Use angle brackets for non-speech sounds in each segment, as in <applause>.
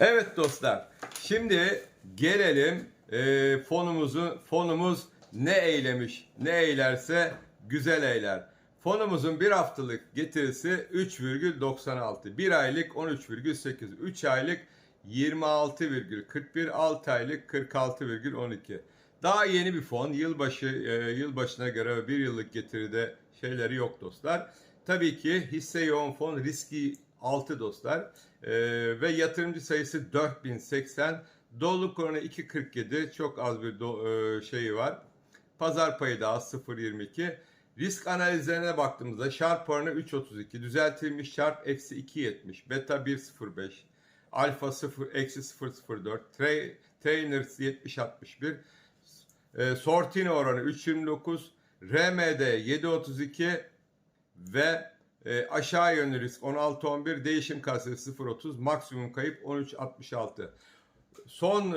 Evet dostlar. Şimdi gelelim e, fonumuzu fonumuz ne eylemiş? Ne eylerse güzel eyler. Fonumuzun bir haftalık getirisi 3,96. 1 aylık 13,8. 3 aylık 26,41. 6 aylık 46,12. Daha yeni bir fon. Yılbaşı e, yılbaşına göre bir yıllık getiride şeyleri yok dostlar. Tabii ki hisse yoğun fon riski 6 dostlar. Ee, ve yatırımcı sayısı 4080. Doluluk oranı 2.47. Çok az bir do- e, şeyi var. Pazar payı da az 0.22. Risk analizlerine baktığımızda Sharp oranı 3.32. Düzeltilmiş Sharp eksi 2.70. Beta 1.05. Alfa 0 eksi 0.04. Tra- Trainers 70.61. E, Sortino oranı 3.29. RMD 7.32 ve e, aşağı yönlü risk 16-11, değişim kasesi 0.30, maksimum kayıp 13.66. Son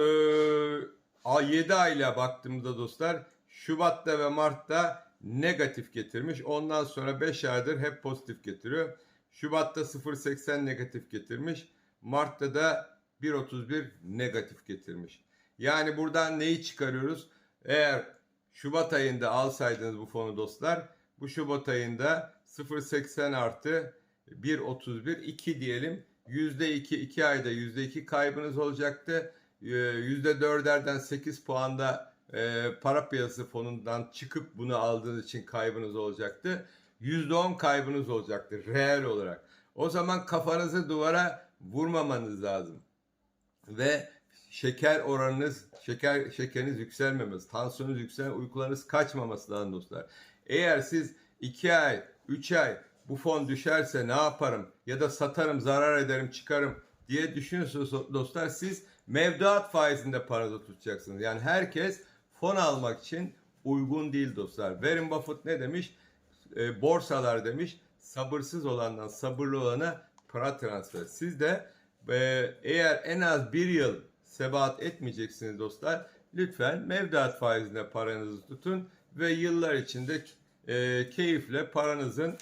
e, 7 ayla baktığımızda dostlar Şubat'ta ve Mart'ta negatif getirmiş. Ondan sonra 5 aydır hep pozitif getiriyor. Şubat'ta 0.80 negatif getirmiş. Mart'ta da 1.31 negatif getirmiş. Yani buradan neyi çıkarıyoruz? Eğer Şubat ayında alsaydınız bu fonu dostlar, bu Şubat ayında 0.80 artı 1.31 2 diyelim. %2 2 ayda %2 kaybınız olacaktı. %4'lerden 8 puanda e, para piyasası fonundan çıkıp bunu aldığınız için kaybınız olacaktı. %10 kaybınız olacaktı reel olarak. O zaman kafanızı duvara vurmamanız lazım. Ve şeker oranınız, şeker şekeriniz yükselmemesi, tansiyonunuz yükselen, uykularınız kaçmaması lazım dostlar. Eğer siz 2 ay, 3 ay bu fon düşerse ne yaparım ya da satarım, zarar ederim, çıkarım diye düşünüyorsunuz dostlar siz mevduat faizinde paranızı tutacaksınız. Yani herkes fon almak için uygun değil dostlar. Warren Buffett ne demiş? E, borsalar demiş sabırsız olandan sabırlı olana para transfer. Siz de e, eğer en az bir yıl sebat etmeyeceksiniz dostlar lütfen mevduat faizinde paranızı tutun ve yıllar içinde e, keyifle paranızın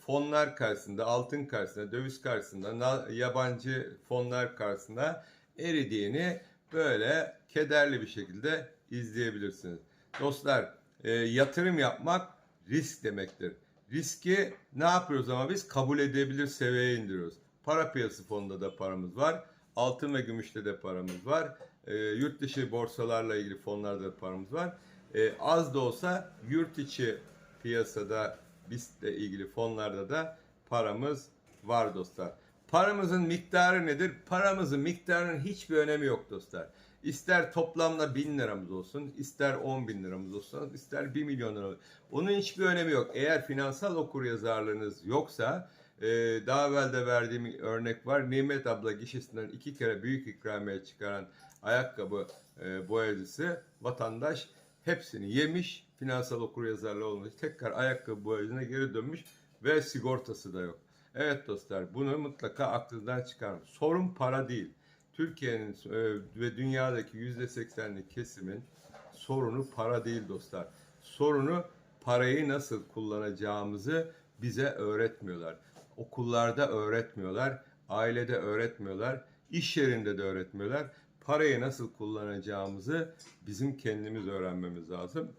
fonlar karşısında, altın karşısında, döviz karşısında, yabancı fonlar karşısında eridiğini böyle kederli bir şekilde izleyebilirsiniz. Dostlar, e, yatırım yapmak risk demektir. Riski ne yapıyoruz ama biz kabul edebilir seviyeye indiriyoruz. Para piyasası fonunda da paramız var. Altın ve gümüşte de paramız var. E, yurt dışı borsalarla ilgili fonlarda da paramız var. E, az da olsa yurt içi piyasada BIST'le ilgili fonlarda da paramız var dostlar. Paramızın miktarı nedir? Paramızın miktarının hiçbir önemi yok dostlar. İster toplamda 1000 liramız olsun, ister 10 bin liramız olsun, ister 1 milyon lira. Onun hiçbir önemi yok. Eğer finansal okuryazarlığınız yoksa, e, daha evvel de verdiğim örnek var. Nimet abla gişesinden iki kere büyük ikramiye çıkaran ayakkabı e, boyacısı vatandaş hepsini yemiş. Finansal okuryazarlığı olmuş. Tekrar ayakkabı boyacına geri dönmüş ve sigortası da yok. Evet dostlar bunu mutlaka aklınızdan çıkarın. Sorun para değil. Türkiye'nin e, ve dünyadaki yüzde seksenlik kesimin sorunu para değil dostlar. Sorunu parayı nasıl kullanacağımızı bize öğretmiyorlar. Okullarda öğretmiyorlar, ailede öğretmiyorlar, iş yerinde de öğretmiyorlar. Parayı nasıl kullanacağımızı bizim kendimiz öğrenmemiz lazım.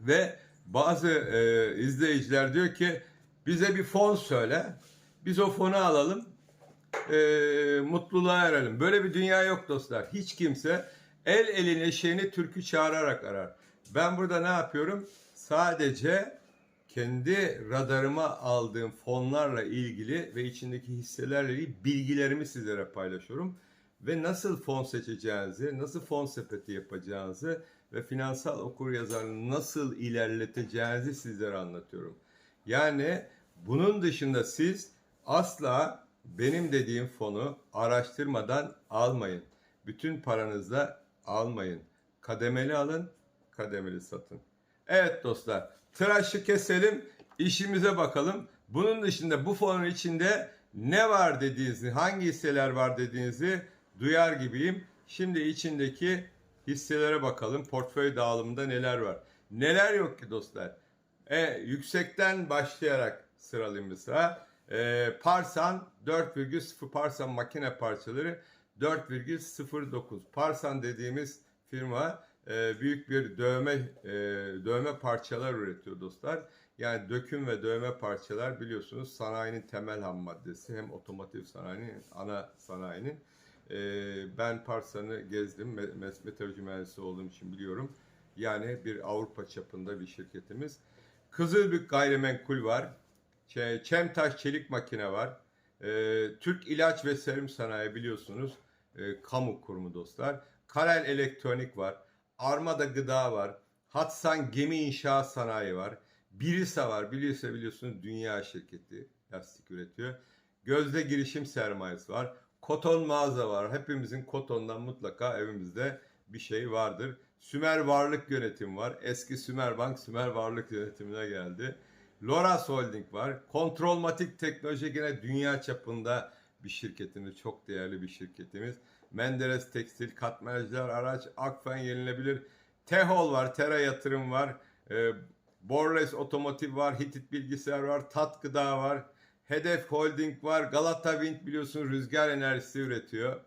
Ve bazı e, izleyiciler diyor ki bize bir fon söyle. Biz o fonu alalım. E, mutluluğa erelim. Böyle bir dünya yok dostlar. Hiç kimse el elin eşeğini türkü çağırarak arar. Ben burada ne yapıyorum? Sadece kendi radarıma aldığım fonlarla ilgili ve içindeki hisselerle ilgili bilgilerimi sizlere paylaşıyorum. Ve nasıl fon seçeceğinizi, nasıl fon sepeti yapacağınızı ve finansal okuryazarlığı nasıl ilerleteceğinizi sizlere anlatıyorum. Yani bunun dışında siz asla benim dediğim fonu araştırmadan almayın. Bütün paranızla almayın. Kademeli alın, kademeli satın. Evet dostlar, tıraşı keselim, işimize bakalım. Bunun dışında bu fonun içinde ne var dediğinizi, hangi hisseler var dediğinizi duyar gibiyim. Şimdi içindeki hisselere bakalım. Portföy dağılımında neler var? Neler yok ki dostlar? E, yüksekten başlayarak sıralayayım mesela. E, Parsan 4,0 Parsan makine parçaları 4,09. Parsan dediğimiz firma e, büyük bir dövme e, dövme parçalar üretiyor dostlar. Yani döküm ve dövme parçalar biliyorsunuz sanayinin temel ham maddesi. Hem otomotiv sanayinin ana sanayinin. E, ben Parsan'ı gezdim. Me- Meteoroloji mühendisi olduğum için biliyorum. Yani bir Avrupa çapında bir şirketimiz. Kızılbük gayrimenkul var. Çemtaş çelik makine var. Ee, Türk İlaç ve Serum Sanayi biliyorsunuz. Ee, kamu kurumu dostlar. Karel Elektronik var. Armada Gıda var. Hatsan Gemi İnşaat Sanayi var. Birisa var. Birisa biliyorsunuz dünya şirketi. Lastik üretiyor. Gözde girişim sermayesi var. Koton mağaza var. Hepimizin kotondan mutlaka evimizde bir şey vardır. Sümer Varlık Yönetim var. Eski Sümer Bank Sümer Varlık Yönetimi'ne geldi. Loras Holding var. Kontrolmatik Teknoloji yine dünya çapında bir şirketimiz. Çok değerli bir şirketimiz. Menderes Tekstil, Katmerciler Araç, Akfen Yenilebilir. Tehol var, Tera Yatırım var. E, Borles Otomotiv var, Hitit Bilgisayar var, Tat Gıda var. Hedef Holding var. Galata Wind biliyorsun rüzgar enerjisi üretiyor.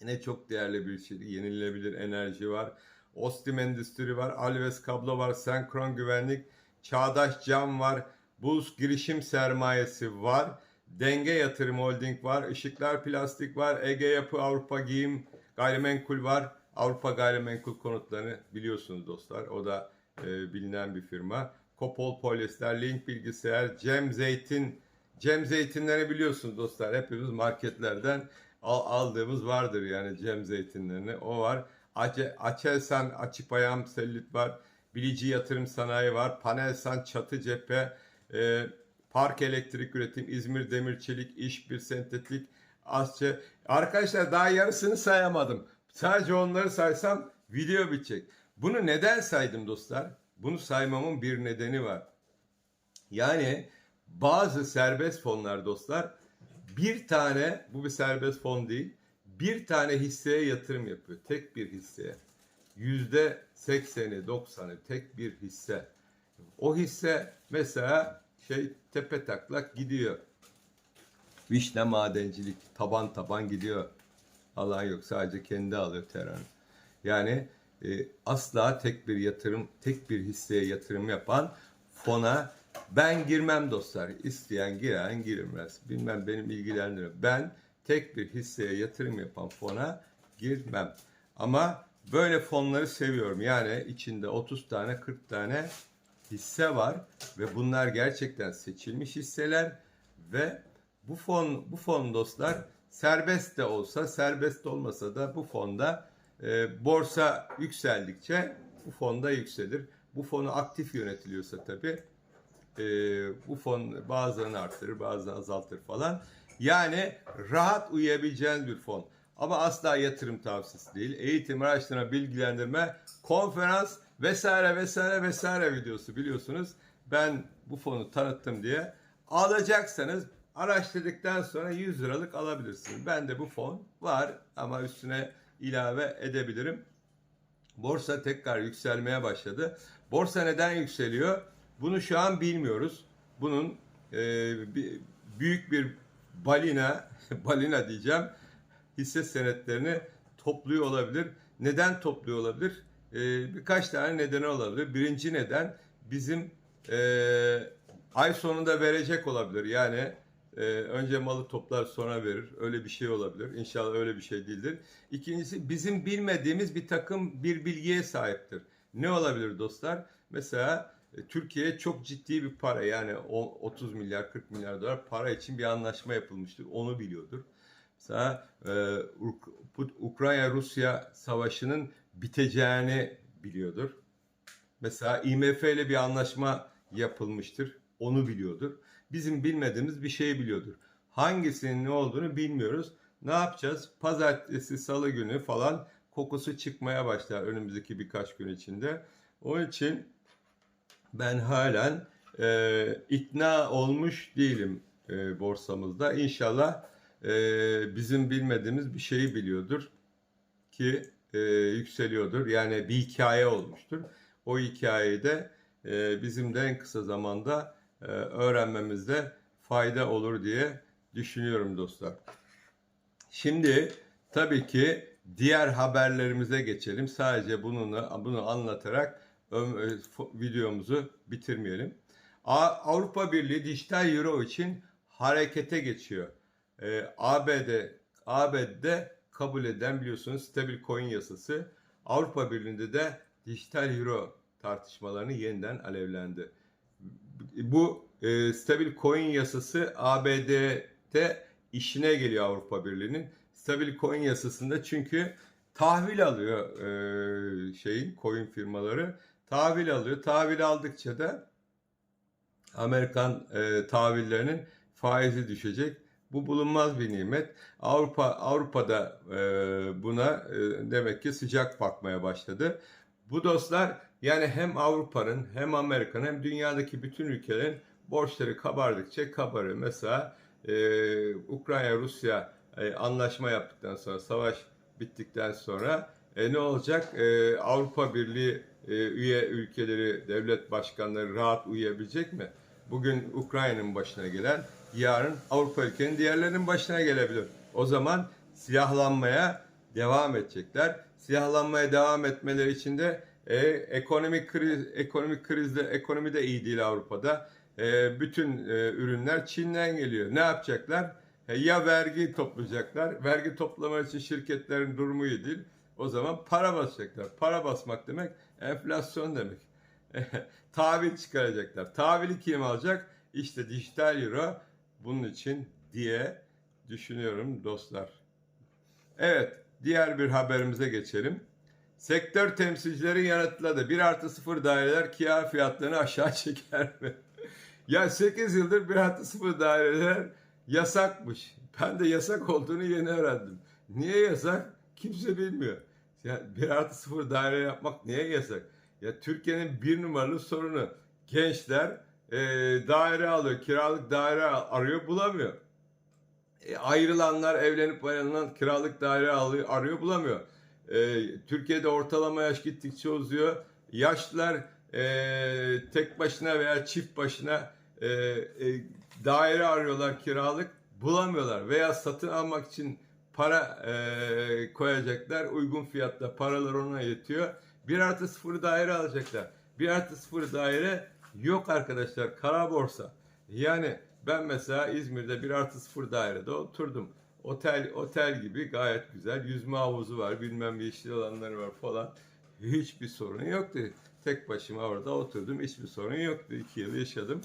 Yine çok değerli bir şey. Yenilebilir enerji var. Ostim Endüstri var. Alves Kablo var. Senkron Güvenlik. Çağdaş Cam var. Bulls Girişim Sermayesi var. Denge Yatırım Holding var. Işıklar Plastik var. Ege Yapı Avrupa Giyim Gayrimenkul var. Avrupa Gayrimenkul Konutlarını biliyorsunuz dostlar. O da e, bilinen bir firma. Kopol Polyester, Link Bilgisayar, Cem Zeytin. Cem Zeytinleri biliyorsunuz dostlar. Hepimiz marketlerden al- aldığımız vardır yani Cem Zeytinlerini. O var. Ace, Açelsan Açık Ayağım Sellit var. Bilici Yatırım Sanayi var. Panelsan Çatı Cephe. e, Park Elektrik Üretim, İzmir Demir Çelik, İş Bir Sentetik, Asçe. Arkadaşlar daha yarısını sayamadım. Sadece onları saysam video bitecek. Bunu neden saydım dostlar? Bunu saymamın bir nedeni var. Yani bazı serbest fonlar dostlar bir tane bu bir serbest fon değil bir tane hisseye yatırım yapıyor. Tek bir hisseye. Yüzde sekseni doksanı tek bir hisse. O hisse mesela şey tepe taklak gidiyor. Vişne madencilik taban taban gidiyor. Alan yok sadece kendi alıyor terörü. Yani e, asla tek bir yatırım, tek bir hisseye yatırım yapan fona ben girmem dostlar. İsteyen giren girmez. Bilmem benim ilgilendirmiyor. Ben tek bir hisseye yatırım yapan fona girmem. Ama böyle fonları seviyorum. Yani içinde 30 tane 40 tane hisse var ve bunlar gerçekten seçilmiş hisseler ve bu fon bu fon dostlar serbest de olsa serbest olmasa da bu fonda e, borsa yükseldikçe bu fonda yükselir. Bu fonu aktif yönetiliyorsa tabi e, bu fon bazılarını arttırır bazılarını azaltır falan. Yani rahat uyuyabileceğiniz bir fon. Ama asla yatırım tavsiyesi değil. Eğitim, araştırma, bilgilendirme, konferans vesaire vesaire vesaire videosu biliyorsunuz. Ben bu fonu tanıttım diye alacaksanız araştırdıktan sonra 100 liralık alabilirsiniz. Bende bu fon var ama üstüne ilave edebilirim. Borsa tekrar yükselmeye başladı. Borsa neden yükseliyor? Bunu şu an bilmiyoruz. Bunun e, büyük bir balina, <laughs> balina diyeceğim, hisse senetlerini topluyor olabilir. Neden topluyor olabilir? E, birkaç tane nedeni olabilir. Birinci neden bizim e, ay sonunda verecek olabilir. Yani e, önce malı toplar sonra verir. Öyle bir şey olabilir. İnşallah öyle bir şey değildir. İkincisi bizim bilmediğimiz bir takım bir bilgiye sahiptir. Ne olabilir dostlar? Mesela e, Türkiye çok ciddi bir para yani o 30 milyar 40 milyar dolar para için bir anlaşma yapılmıştır. Onu biliyordur. Mesela e, Uk- Ukrayna-Rusya savaşının biteceğini biliyordur. Mesela IMF ile bir anlaşma yapılmıştır. Onu biliyordur. Bizim bilmediğimiz bir şey biliyordur. Hangisinin ne olduğunu bilmiyoruz. Ne yapacağız? Pazartesi, salı günü falan kokusu çıkmaya başlar önümüzdeki birkaç gün içinde. Onun için ben halen e, ikna olmuş değilim e, borsamızda. İnşallah e, bizim bilmediğimiz bir şeyi biliyordur ki e, yükseliyordur. Yani bir hikaye olmuştur. O hikayeyi de e, bizim de en kısa zamanda e, öğrenmemizde fayda olur diye düşünüyorum dostlar. Şimdi Tabii ki diğer haberlerimize geçelim. Sadece bunu bunu anlatarak videomuzu bitirmeyelim. Avrupa Birliği dijital euro için harekete geçiyor. Ee, ABD ABD'de kabul eden biliyorsunuz stabil coin yasası Avrupa Birliği'nde de dijital euro tartışmalarını yeniden alevlendi. Bu e, stabil coin yasası ABD'de işine geliyor Avrupa Birliği'nin. Stabil coin yasasında çünkü tahvil alıyor e, şeyin coin firmaları tahvil alıyor. Tahvil aldıkça da Amerikan e, tahvillerinin faizi düşecek. Bu bulunmaz bir nimet. Avrupa Avrupa'da e, buna e, demek ki sıcak bakmaya başladı. Bu dostlar yani hem Avrupa'nın hem Amerika'nın hem dünyadaki bütün ülkelerin borçları kabardıkça kabarıyor. Mesela e, Ukrayna Rusya e, anlaşma yaptıktan sonra savaş bittikten sonra e, ne olacak? E, Avrupa Birliği e, üye ülkeleri, devlet başkanları rahat uyuyabilecek mi? Bugün Ukrayna'nın başına gelen yarın Avrupa ülkenin diğerlerinin başına gelebilir. O zaman silahlanmaya devam edecekler. Silahlanmaya devam etmeleri için de e, ekonomik kriz, ekonomik krizde, ekonomi de iyi değil Avrupa'da. E, bütün e, ürünler Çin'den geliyor. Ne yapacaklar? E, ya vergi toplayacaklar. Vergi toplamak için şirketlerin durumu iyi değil. O zaman para basacaklar. Para basmak demek enflasyon demek. <laughs> Tahvil çıkaracaklar. Tahvili kim alacak? İşte dijital euro bunun için diye düşünüyorum dostlar. Evet, diğer bir haberimize geçelim. Sektör temsilcileri yanıtladı. 1 artı 0 daireler kira fiyatlarını aşağı <laughs> çeker mi? ya 8 yıldır 1 artı 0 daireler yasakmış. Ben de yasak olduğunu yeni öğrendim. Niye yasak? Kimse bilmiyor. Ya 1 artı 0 daire yapmak niye yasak? Ya Türkiye'nin bir numaralı sorunu gençler e, daire alıyor, kiralık daire arıyor, bulamıyor. E, ayrılanlar, evlenip ayrılan kiralık daire alıyor, arıyor, bulamıyor. E, Türkiye'de ortalama yaş gittikçe uzuyor. Yaşlılar e, tek başına veya çift başına e, e, daire arıyorlar kiralık, bulamıyorlar. Veya satın almak için para e, koyacaklar, uygun fiyatta paralar ona yetiyor. 1 artı 0 daire alacaklar. 1 artı 0 daire yok arkadaşlar. Kara borsa. Yani ben mesela İzmir'de 1 artı 0 dairede oturdum. Otel otel gibi gayet güzel. Yüzme havuzu var. Bilmem yeşil alanları var falan. Hiçbir sorun yoktu. Tek başıma orada oturdum. Hiçbir sorun yoktu. 2 yıl yaşadım.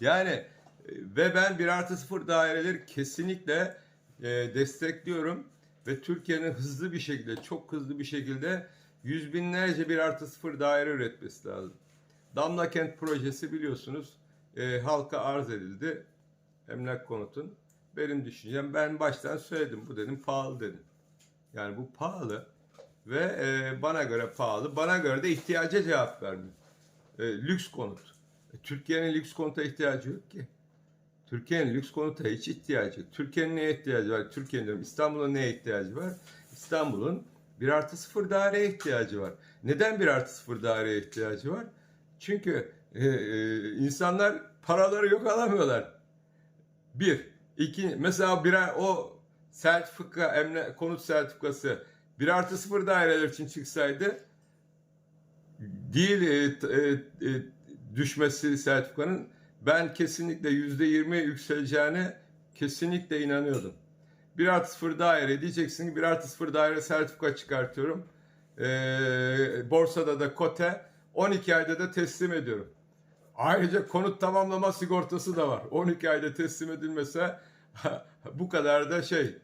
Yani e, ve ben 1 artı 0 daireleri kesinlikle e, destekliyorum. Ve Türkiye'nin hızlı bir şekilde, çok hızlı bir şekilde yüz binlerce bir artı sıfır daire üretmesi lazım. Damla Kent projesi biliyorsunuz e, halka arz edildi. Emlak konutun. Benim düşüncem ben baştan söyledim bu dedim pahalı dedim. Yani bu pahalı ve e, bana göre pahalı. Bana göre de ihtiyaca cevap vermiyor. E, lüks konut. E, Türkiye'nin lüks konuta ihtiyacı yok ki. Türkiye'nin lüks konuta hiç ihtiyacı. Türkiye'nin neye ihtiyacı var? Türkiye'nin diyorum, İstanbul'un neye ihtiyacı var? İstanbul'un 1 artı 0 daireye ihtiyacı var. Neden 1 artı 0 daireye ihtiyacı var? Çünkü e, e, insanlar paraları yok alamıyorlar. Bir. iki mesela bir o sertifika, emne, konut sertifikası 1 artı 0 daireler için çıksaydı değil e, e, e, düşmesi sertifikanın ben kesinlikle yüzde yirmi yükseleceğine kesinlikle inanıyordum. 1 artı 0 daire diyeceksin ki 1 artı 0 daire sertifika çıkartıyorum. Ee, borsada da kote 12 ayda da teslim ediyorum. Ayrıca konut tamamlama sigortası da var. 12 ayda teslim edilmese <laughs> bu kadar da şey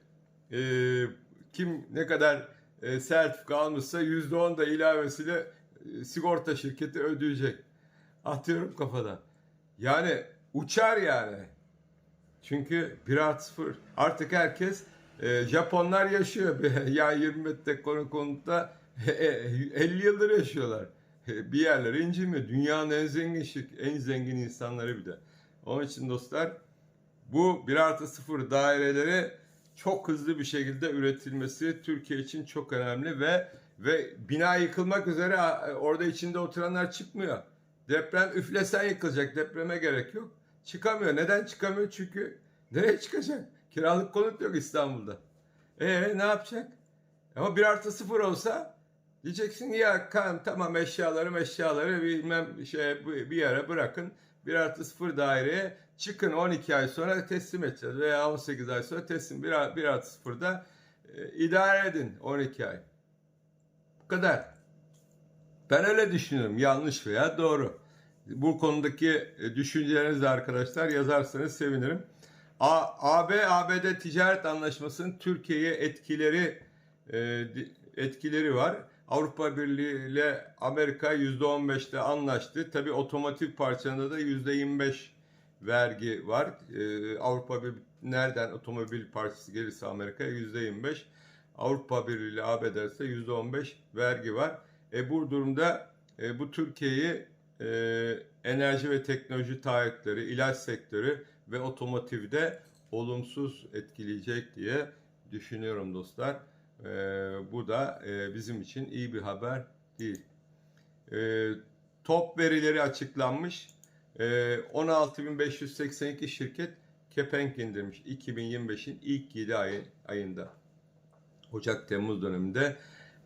e, kim ne kadar e, sertifika almışsa %10 da ilavesiyle e, sigorta şirketi ödeyecek. Atıyorum kafadan. Yani uçar yani. Çünkü 1 artı 0 artık herkes e, Japonlar yaşıyor. <laughs> ya 20 metre konu konutta e, 50 yıldır yaşıyorlar. E, bir yerlere incinmiyor. Dünyanın en zengin şirk, en zengin insanları bir de. Onun için dostlar bu 1 artı 0 daireleri çok hızlı bir şekilde üretilmesi Türkiye için çok önemli ve ve bina yıkılmak üzere orada içinde oturanlar çıkmıyor. Deprem üflesen yıkılacak. Depreme gerek yok. Çıkamıyor. Neden çıkamıyor? Çünkü nereye çıkacak? Kiralık konut yok İstanbul'da. E ne yapacak? Ama 1 artı 0 olsa diyeceksin ya kan tamam eşyaları eşyaları bilmem şey bir yere bırakın. 1 artı 0 daireye çıkın 12 ay sonra teslim edeceğiz veya 18 ay sonra teslim 1, 1 artı 0'da e, idare edin 12 ay. Bu kadar. Ben öyle düşünüyorum. Yanlış veya doğru. Bu konudaki e, düşüncelerinizi arkadaşlar yazarsanız sevinirim. A- AB ABD ticaret anlaşmasının Türkiye'ye etkileri e, etkileri var. Avrupa Birliği ile Amerika %15'te anlaştı. Tabi otomotiv parçasında da %25 vergi var. E, Avrupa bir nereden otomobil parçası gelirse Amerika'ya %25. Avrupa Birliği ile ABD ise %15 vergi var. E bu durumda e, bu Türkiye'yi e, enerji ve teknoloji taahhütleri, ilaç sektörü ve otomotivde olumsuz etkileyecek diye düşünüyorum dostlar. E, bu da e, bizim için iyi bir haber değil. E, top verileri açıklanmış. E, 16.582 şirket kepenk indirmiş 2025'in ilk 7 ay, ayında. Ocak-Temmuz döneminde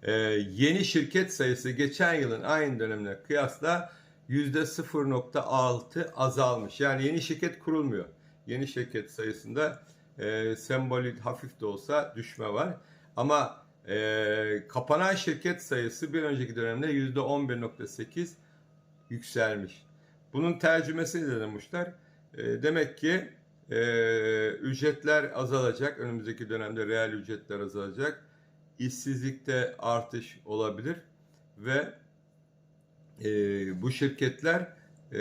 ee, yeni şirket sayısı geçen yılın aynı dönemine kıyasla %0.6 azalmış. Yani yeni şirket kurulmuyor. Yeni şirket sayısında e, sembolik hafif de olsa düşme var. Ama e, kapanan şirket sayısı bir önceki dönemde %11.8 yükselmiş. Bunun tercümesini de demişler. E, demek ki e, ücretler azalacak. Önümüzdeki dönemde reel ücretler azalacak işsizlikte artış olabilir ve e, bu şirketler e,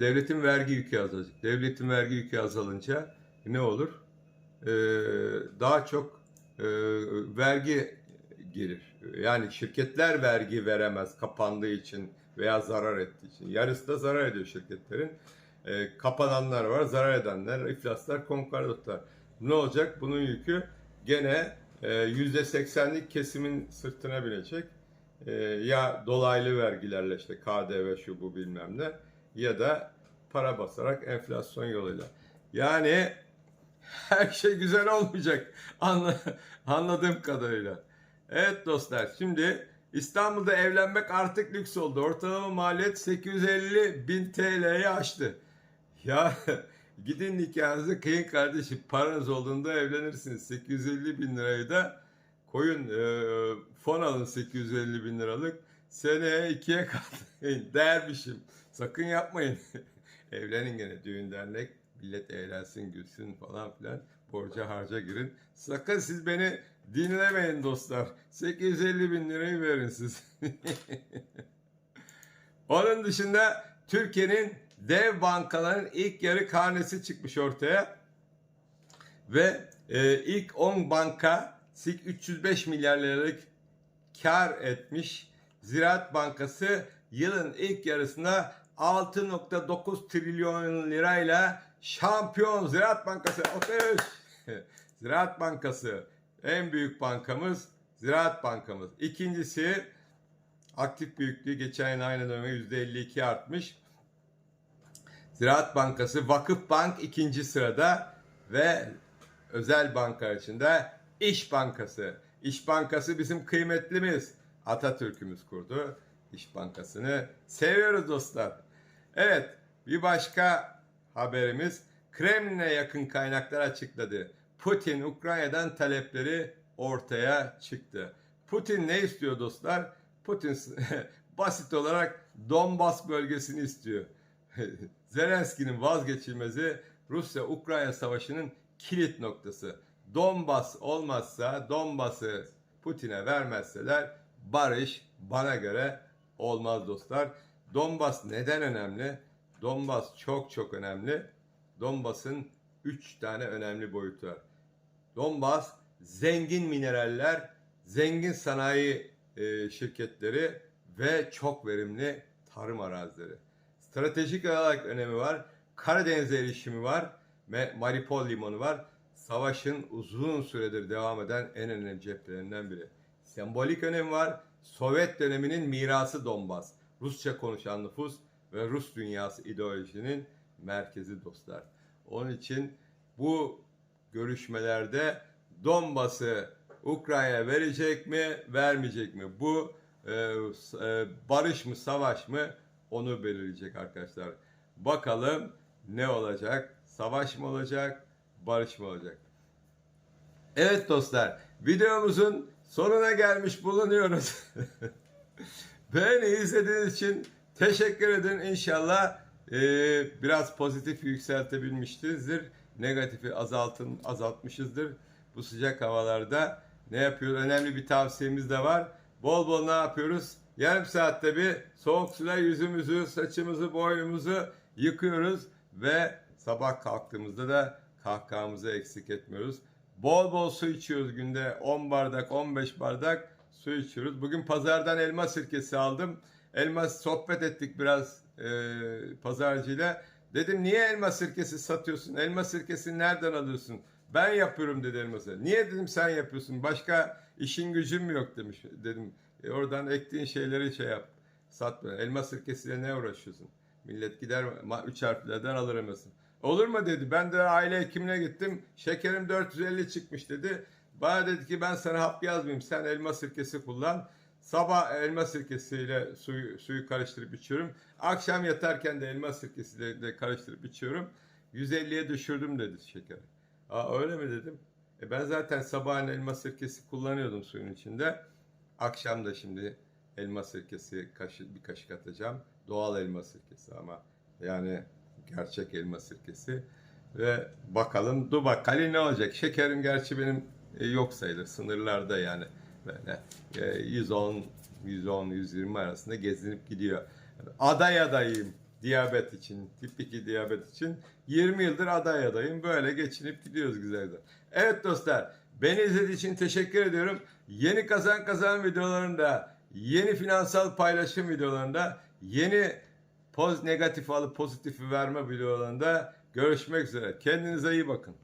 devletin vergi yükü azalacak. Devletin vergi yükü azalınca ne olur? E, daha çok e, vergi gelir. Yani şirketler vergi veremez kapandığı için veya zarar ettiği için. Yarısı da zarar ediyor şirketlerin. E, kapananlar var, zarar edenler, iflaslar, konkordotlar. Ne olacak? Bunun yükü gene %80'lik kesimin sırtına binecek. Ee, ya dolaylı vergilerle işte KDV şu bu bilmem ne ya da para basarak enflasyon yoluyla. Yani her şey güzel olmayacak anla, anladığım kadarıyla. Evet dostlar şimdi İstanbul'da evlenmek artık lüks oldu. Ortalama maliyet 850 bin TL'yi aştı. Ya <laughs> Gidin nikahınızı kıyın kardeşim. Paranız olduğunda evlenirsiniz. 850 bin lirayı da koyun e, fon alın 850 bin liralık. Seneye ikiye katlayın. <laughs> Dermişim. Sakın yapmayın. <laughs> Evlenin gene düğün dernek. Millet eğlensin gülsün falan filan. Borca harca girin. Sakın siz beni dinlemeyin dostlar. 850 bin lirayı verin siz. <laughs> Onun dışında Türkiye'nin dev bankaların ilk yarı karnesi çıkmış ortaya. Ve e, ilk 10 banka 305 milyar liralık kar etmiş. Ziraat Bankası yılın ilk yarısında 6.9 trilyon lirayla şampiyon Ziraat Bankası. Alkış. <laughs> Ziraat Bankası en büyük bankamız Ziraat Bankamız. İkincisi aktif büyüklüğü geçen yıl aynı döneme %52 artmış. Ziraat Bankası, Vakıf Bank ikinci sırada ve özel banka içinde İş Bankası. İş Bankası bizim kıymetlimiz. Atatürk'ümüz kurdu İş Bankası'nı. Seviyoruz dostlar. Evet bir başka haberimiz Kremlin'e yakın kaynaklar açıkladı. Putin Ukrayna'dan talepleri ortaya çıktı. Putin ne istiyor dostlar? Putin <laughs> basit olarak Donbas bölgesini istiyor. <laughs> Zelenski'nin vazgeçilmezi Rusya-Ukrayna savaşının kilit noktası. Donbas olmazsa, Donbas'ı Putin'e vermezseler barış bana göre olmaz dostlar. Donbas neden önemli? Donbas çok çok önemli. Donbas'ın 3 tane önemli boyutu var. Donbas zengin mineraller, zengin sanayi e, şirketleri ve çok verimli tarım arazileri. Stratejik olarak önemi var. Karadeniz'e erişimi var. Ve Maripol limanı var. Savaşın uzun süredir devam eden en önemli cephelerinden biri. Sembolik önemi var. Sovyet döneminin mirası Donbas. Rusça konuşan nüfus ve Rus dünyası ideolojinin merkezi dostlar. Onun için bu görüşmelerde Donbas'ı Ukrayna verecek mi, vermeyecek mi? Bu e, e, barış mı, savaş mı? Onu belirleyecek arkadaşlar. Bakalım ne olacak? Savaş mı olacak, barış mı olacak? Evet dostlar, videomuzun sonuna gelmiş bulunuyoruz. <laughs> Beni izlediğiniz için teşekkür edin. İnşallah e, biraz pozitif yükseltebilmişizdir. Negatifi azaltın, azaltmışızdır. Bu sıcak havalarda ne yapıyoruz? Önemli bir tavsiyemiz de var. Bol bol ne yapıyoruz? Yarım saatte bir soğuk suyla yüzümüzü, saçımızı, boynumuzu yıkıyoruz ve sabah kalktığımızda da kahkahamızı eksik etmiyoruz. Bol bol su içiyoruz günde 10 bardak 15 bardak su içiyoruz. Bugün pazardan elma sirkesi aldım. Elma sohbet ettik biraz e, pazarcıyla. Dedim niye elma sirkesi satıyorsun? Elma sirkesini nereden alıyorsun? Ben yapıyorum dedi elma. Niye dedim sen yapıyorsun? Başka işin gücün mü yok demiş. Dedim e, oradan ektiğin şeyleri şey yap. Satma. Elma sirkesiyle ne uğraşıyorsun? Millet gider üç harflerden alır elmasını. Olur mu dedi. Ben de aile hekimine gittim. Şekerim 450 çıkmış dedi. Bana dedi ki ben sana hap yazmayayım. Sen elma sirkesi kullan. Sabah elma sirkesiyle suyu, suyu karıştırıp içiyorum. Akşam yatarken de elma sirkesiyle de karıştırıp içiyorum. 150'ye düşürdüm dedi şekeri. Aa öyle mi dedim. E ben zaten sabahın elma sirkesi kullanıyordum suyun içinde. Akşam da şimdi elma sirkesi kaşı, bir kaşık atacağım. Doğal elma sirkesi ama yani gerçek elma sirkesi. Ve bakalım dur bak Halil ne olacak? Şekerim gerçi benim e, yok sayılır sınırlarda yani. Böyle e, 110, 110, 120 arasında gezinip gidiyor. Aday adayım diyabet için, tip 2 diyabet için. 20 yıldır aday adayım. Böyle geçinip gidiyoruz güzel güzel. Evet dostlar, beni izlediğiniz için teşekkür ediyorum. Yeni kazan kazan videolarında, yeni finansal paylaşım videolarında, yeni poz negatif alıp pozitifi verme videolarında görüşmek üzere. Kendinize iyi bakın.